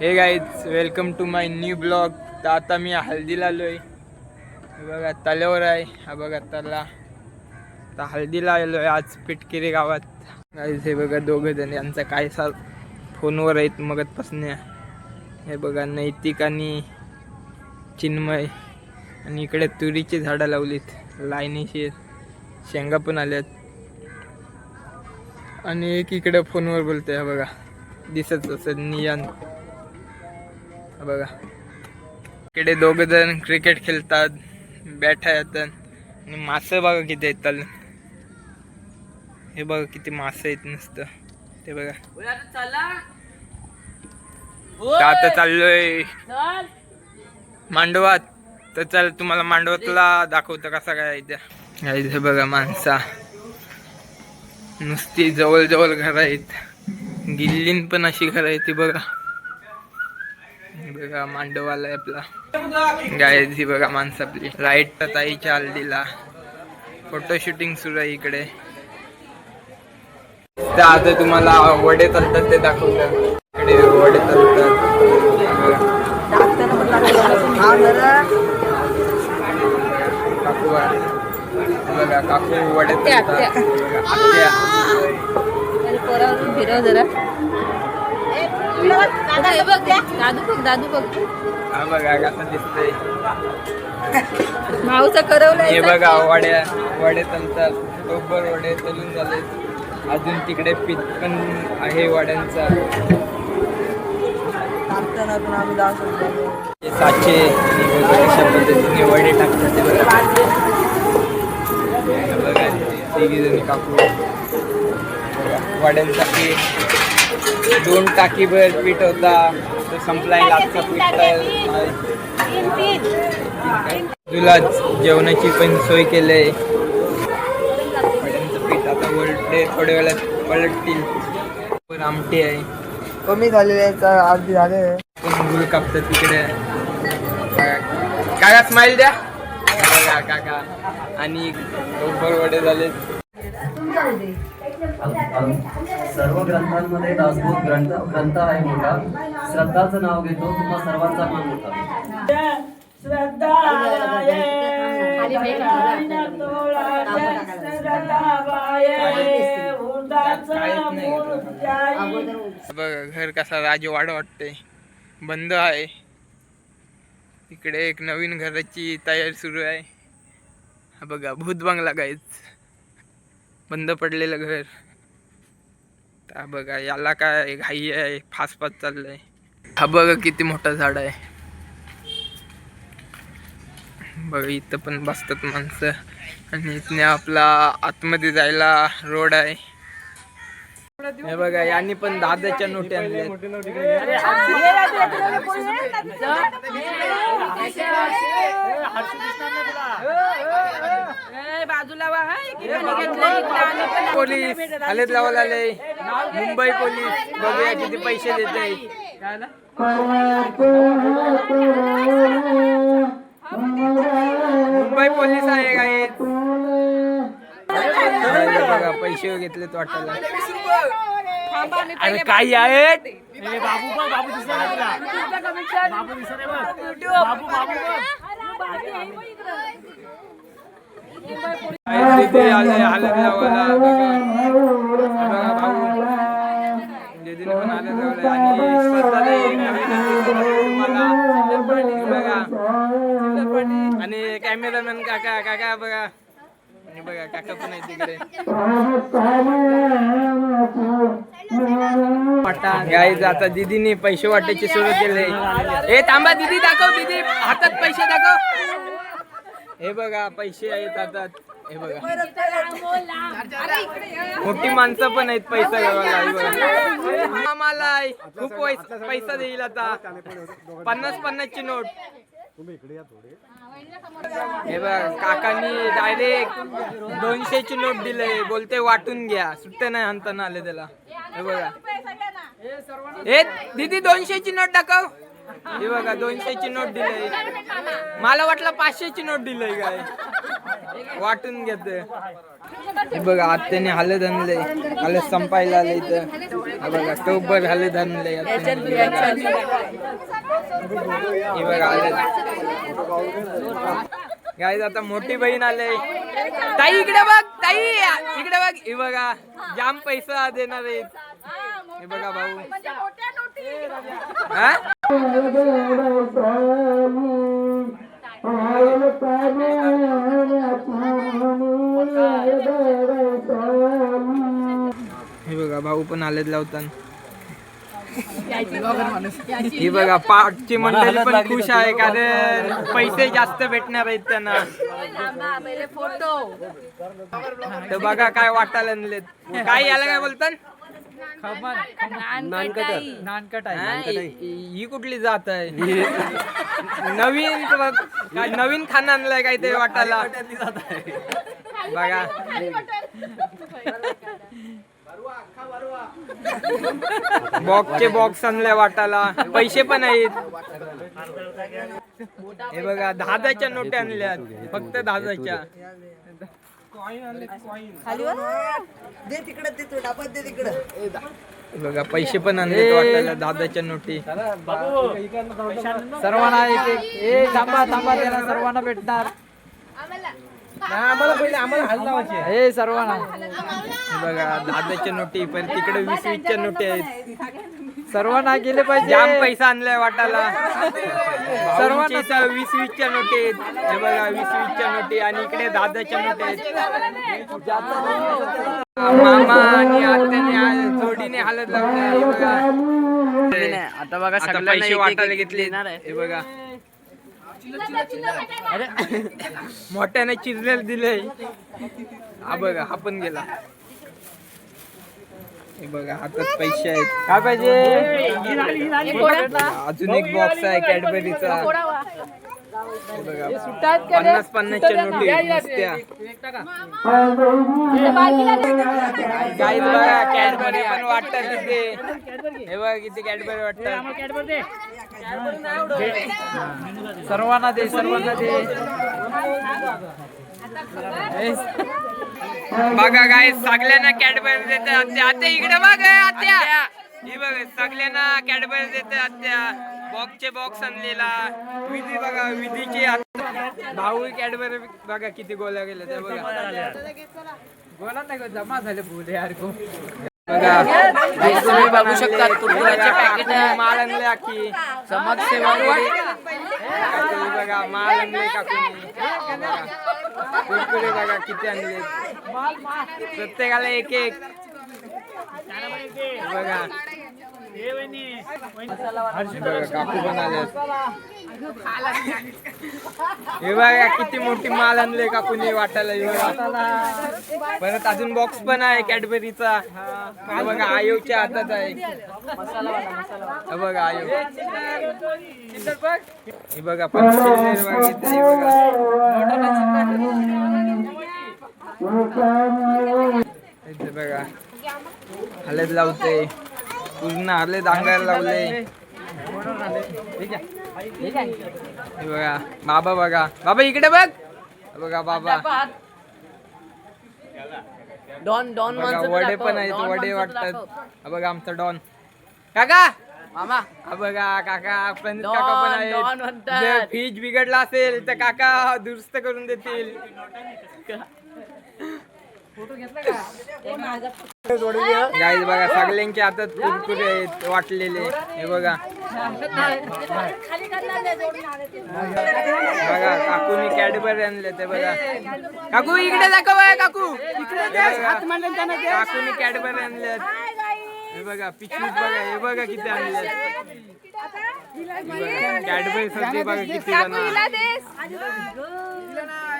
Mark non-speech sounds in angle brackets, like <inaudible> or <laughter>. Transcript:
Hey guys welcome to my new blog तर आता मी हल्दीला आलो आहे बघा तल्यावर आहे. हा बघा तला. तर हल्दीला आहे आज पिटकिरी गावात. गाईज हे बघा दोघं जण यांचा काय सा फोनवर आहेत मगतपासून हे बघा नैतिक आणि चिन्मय. आणि इकडे तुरीची झाडं लावलीत. लाईनीशी शेंगा पण आल्यात. आणि एक इकडे फोनवर बोलतोय हा बघा. दिसत असत नियान बघा. इकडे दोघ जण क्रिकेट खेळतात बॅट आहेत. आणि मासे बघा किती त्याला. हे बघा किती मासे आहेत नुसतं. ते बघा. आता चाललोय. मांडवात. तर चल तुम्हाला मांडवातला दाखवतो कसा काय गाईज हे बघा माणसा. नुसती जवळ जवळ घर आहेत. गिल्लीन पण अशी घर आहे ती बघा. बघा मांडवाला आपला. गायज ही बघा माणसं आपली लाइट ताईच्या हल्दीला फोटो शूटिंग सुरू आहे इकडे. तर आता तुम्हाला वडे चालतात ते दाखवतात. इकडे वडे चालतात. बघा काकू वडे चालतात. दादू बघ दादू बघ दादू बघ. हा बघा कसं दिसतंय. माऊचं करवलंय हे बघा वड्या वडे तलतात वडे तलून झाले अजून तिकडे पीठ पण आहे वड्यांचा. हे साचे अशा पद्धतीने वडे टाकतात ते बघा. हे बघा तिघी जणी बघा, वड्यांचा पीठ दोन टाकीभर पीठ होता तो संपलाय लाटचा पीठ आहे. तुलाच जेवणाची पण सोय केली वड्यांचं पीठ आता वळते थोड्या वेळात पलटतील. वर आमटी आहे. कमी झालेले अर्धी झाले. पण गुळ कापतात तिकडे. काका स्माइल द्या. काका आणि डोंबर वडे झाले सर्व ग्रंथांमध्ये दासबोध ग्रंथ ग्रंथ आहे मोठा. श्रद्धाचं नाव घेतो तुम्हा सर्वांचा मान होता बघा. घर कसा राजवाडा वाटतंय. बंद आहे. इकडे एक नवीन घराची तयारी सुरू आहे. हा बघा भूत बंगला गायच बंद पडलेलं घर. हा बघा याला काय घाई आहे फास फास चाललंय. हा बघा किती मोठा झाड आहे. बघा इथं पण बसतात माणसं. आणि इथने आपला आतमध्ये जायला रोड आहे. हे बघा यांनी पण दादाच्या नोटी आणल्या बाजूला पोलीस आलेत लावायला आले. मुंबई पोलीस बघूया किती पैसे देत मुंबई पैसे घेतलेत वाटायला. अरे काही आहेत? आले हालत लावायला बघा. बघा. भाऊ दीदीने पण हालत लावलंय आणि स्वतःला बघा. आणि कॅमेरामॅन काका काका बघा. आणि बघा काका पण आहे तिकडे. गाईज आता दीदीने पैसे वाटायचे सुरू केले. हे थांबा दिदी दाखव दिदी. हातात पैसे दाखव. हे बघा पैसे आहेत हातात. हे बघा. मोठी माणसं पण आहेत पैसा घ्यावाला आम्हाला खूप पैसा देईल आता. पन्नास पन्नासची नोट. हे बघ काकांनी डायरेक्ट दोनशेची नोट दिले बोलते वाटून घ्या. सुट्टे नाही आणताना आले त्याला. हे बघा. हे दीदी दोनशेची नोट दाखव. हे बघा दोनशेची नोट दिले मला वाटलं पाचशेची नोट दिलंय काय. वाटून घेते. हे बघा आत्याने हलद आणले हलद संपायला आले इथं. बघा टोबर हलद आणले गाईज आता मोठी बहीण आले. ताई इकडे बघ ताई. इकडे बघ. हे बघा जाम पैसा देणार आहेत. हे बघा भाऊ. हे बघा भाऊ पण आलेत लावताना. ही बघा पाठची मंडळी पण खुश आहे कारण पैसे जास्त भेटणार आहेत त्यांना. फोटो तर बघा काय वाटायला आणलेत काय याला काय बोलतात हा, कुठली जात आहे? नवीन काय नवीन खाना आणलाय काय ते वाटायला बघा. बॉक्सचे बॉक्स आणले वाटायला. पैसे पण आहेत. हे बघा दहाच्या नोटी आणल्यात. फक्त दहाच्या दे तिकडे दे तू डाबात दे तिकडे. बघा पैसे पण आणले वाटायला दादाच्या नोटी. सर्वांना एक एक ए थांबा थांबा त्याला सर्वांना भेटणार. आम्हाला पहिले आम्हाला हाल लावायचे. ए सर्वांना. हे बघा दादाच्या नोटी पण तिकडे वीस वीसच्या नोटी आहेत. सर्वांना गेले पाहिजे. जाम पैसा आणलाय वाटायला. सर्वांना वीस वीसच्या नोटी आहेत. हे बघा वीस वीसच्या नोटी आणि इकडे दादाच्या नोटी आहेत. मामा आणि आत्याने आ- जोडीने हालत हे आता बघा पैसे वाटायला घेतले हे बघा. <laughs> मोठ्याने चिरलेल दिले हा बघा हा पण गेला. हे बघा हातात पैसे आहेत. काय पाहिजे? अजून एक बॉक्स आहे कॅडबरीचा हे बघा पन्नास पन्नासच्या नोटी नुसत्या गाईज बघा कॅडबरी पण वाटतात तिथे हे बघा किती कॅडबरी वाटतात सर्वांना दे सर्वांना दे बघा काय सगळ्यांना कॅडबरी देते आत्या. आत्या इकडे बघ आत्या. ही बघ सगळ्यांना कॅडबरी देते आत्या. बॉक्सचे बॉक्स आणलेला. विधी बघा विधीचे भाऊ कॅडबरी बघा किती गोल्या गेल्या त्या बघा. बोला नाही जमा झाले यार तुम्ही बघू शकता कुरकुऱ्याचे पॅकेट माल आणले आखी. समाजसेवा बघा. माल आणले काकूनी. बघा. कुरकुरे बघा किती आणले. प्रत्येकाला एक एक. बघा. हे बघा किती मोठी माल आणले काकूनी वाटायला परत अजून बॉक्स पण आहे कॅडबरीचा. बघा आयोच्या हातात आहे. बघा आयो. हे बघा बघा बघा. हलत लावते. पूर्ण हलत अंगायला लावले बघा बाबा बघा. बाबा इकडे बघ. बघा बाबा. डॉन डॉन वडे पण आहेत वडे वाटतात. बघा आमचा डॉन. काका! मामा. बघा काका प्रणित काका पण आहेत. जर फ्रीज बिघडला असेल तर काका दुरुस्त करून देतील. गाईज बघा सगळ्यांच्या हातात कुरकुरे आहेत वाटलेले. हे बघा. बघा काकूनी कॅडबरी आणले ते बघा. काकू इकडे दाखव हे काकू काकूनी कॅडबरी आणल्यात हे बघा पिशवीत बघा हे बघा किती आणल्यात कॅडबरी बघा किती